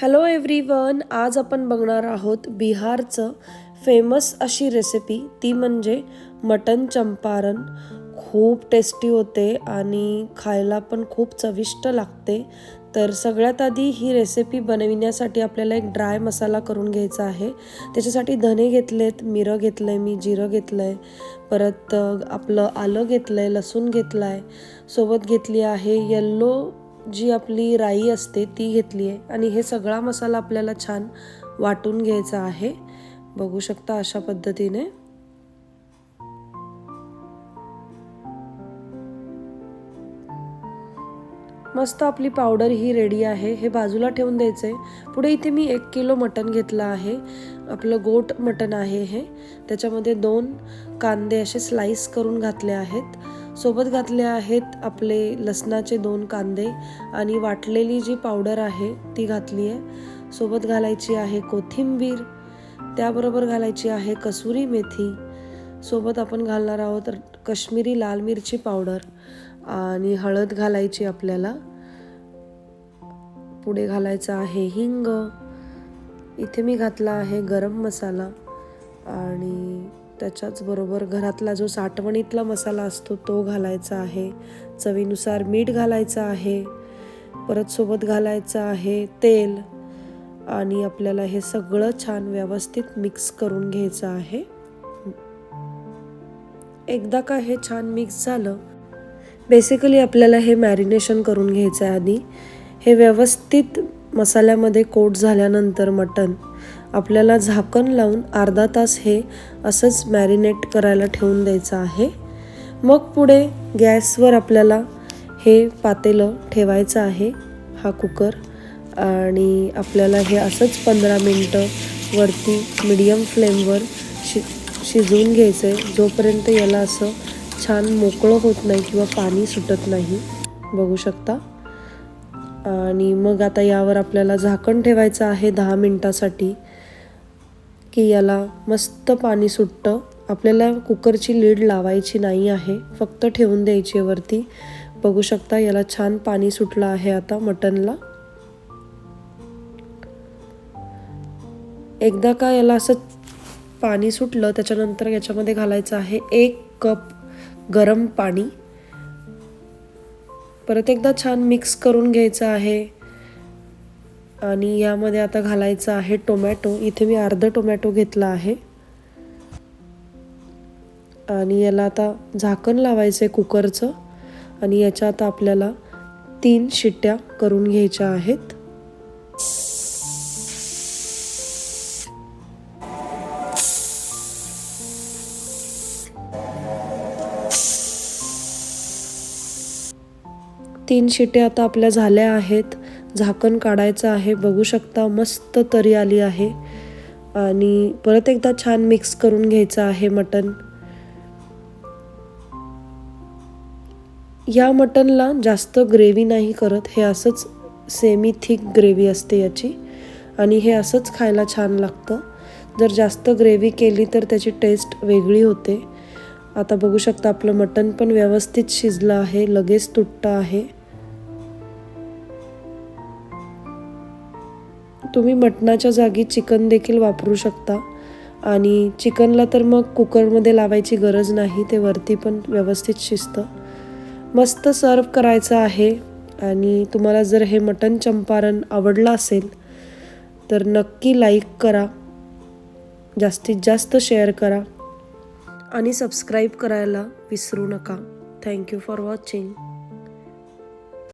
Hello everyone आज आपण बघणार आहोत बिहारचं फेमस अशी रेसिपी ती म्हणजे मटन चंपारण. खूप टेस्टी होते आणि खायला पण खूप चविष्ट लागते. तर सगळ्यात आधी ही रेसिपी बनविण्यासाठी आपल्याला एक ड्राय मसाला करून घ्यायचा आहे. त्याच्यासाठी धने घेतलेत मिरं घेतलं आहे मी जिरं घेतलं आहे परत आपलं आलं घेतलं आहे लसूण घेतलं आहे सोबत घेतली आहे येल्लो जी आपली राई असते ती घेतली आहे. आणि हे सगळा मसाला आपल्याला छान वाटून घ्यायचा आहे. बघू शकता अशा पद्धतीने. मस्त आपली पावडर ही रेडी आहे. हे बाजूला ठेवून द्यायचं आहे पुढे इथे मी एक किलो मटण घेतलं आहे. आपलं गोट मटण आहे हे. त्याच्यामध्ये दोन कांदे असे स्लाइस करून घातले आहेत. सोबत घातले आहेत आपले लसणाचे दोन कांदे आणि वाटलेली जी पावडर आहे ती घातली आहे. सोबत घालायची आहे कोथिंबीर त्याबरोबर घालायची आहे कसुरी मेथी. सोबत आपण घालणार आहोत कश्मीरी लाल मिरची पावडर आणि हळद घालायची आपल्याला. पुढे घालायचं आहे हिंग. इथे मी घातला आहे गरम मसाला आणि त्याच्याचबरोबर घरातला जो साठवणीतला मसाला असतो तो घालायचा आहे. चवीनुसार मीठ घालायचं आहे. परत सोबत घालायचं आहे तेल. आणि आपल्याला हे सगळं छान व्यवस्थित मिक्स करून घ्यायचं आहे. एकदा का हे छान मिक्स झालं बेसिकली आपल्याला हे मॅरिनेशन करून घ्यायचं आहे आधी. हे व्यवस्थित मसाल्यामध्ये कोट झाल्यानंतर मटण. आपल्याला झाकण लावून अर्धा तास हे असंच मॅरिनेट करायला ठेवून द्यायचं आहे. मग पुढे गॅसवर आपल्याला हे पातेलं ठेवायचं आहे हा कुकर. आणि आपल्याला हे असंच पंधरा मिनटं वरती मीडियम फ्लेमवर शि शिजवून घ्यायचं आहे जोपर्यंत याला असं छान मोकळं होत नाही किंवा पाणी सुटत नाही. बघू शकता? आणि मग आता यावर आपल्याला झाकण ठेवायचं आहे दहा मिनटासाठी की याला मस्त पाणी सुटतं आपल्याला कुकरची लीड लावायची नाही आहे फक्त ठेवून द्यायची आहे वरती. बघू शकता याला छान पाणी सुटलं आहे आता मटनला. एकदा का याला असं पाणी सुटलं त्याच्यानंतर याच्यामध्ये घालायचं आहे एक कप गरम पाणी. परत एकदा छान मिक्स करून घ्यायचं आहे. आणि यामध्ये आता घालायचं आहे टोमॅटो इथे मी अर्धं टोमॅटो घेतला आहे. आणि याला आता झाकण लावायचं आहे कुकरचं आणि याच्यात आपल्याला तीन शिट्ट्या करून घ्यायच्या आहेत. तीन शिट्या आता आपल्या झाल्या आहेत. झाकण काढायचं आहे. बघू शकता मस्त तरी आली आहे. आणि परत एकदा छान मिक्स करून घ्यायचं आहे मटण. या मटनला जास्त ग्रेव्ही नाही करत. हे असंच सेमी थिक ग्रेव्ही असते याची. आणि हे असंच खायला छान लागतं. जर जास्त ग्रेव्ही केली तर त्याची टेस्ट वेगळी होते. आता बघू शकता आपलं मटण पण व्यवस्थित शिजलं आहे. लगेच तुटतं आहे. तुम्ही मटणाच्या जागी चिकन देखील वापरू शकता. आणि चिकनला तर मग कुकरमध्ये लावायची गरज नाही ते वरती पण व्यवस्थित शिजतं. मस्त सर्व करायचं आहे. आणि तुम्हाला जर हे मटन चंपारण आवडलं असेल तर नक्की लाईक करा. जास्तीत जास्त शेअर करा. आणि सबस्क्राईब करायला विसरू नका. Thank you for watching.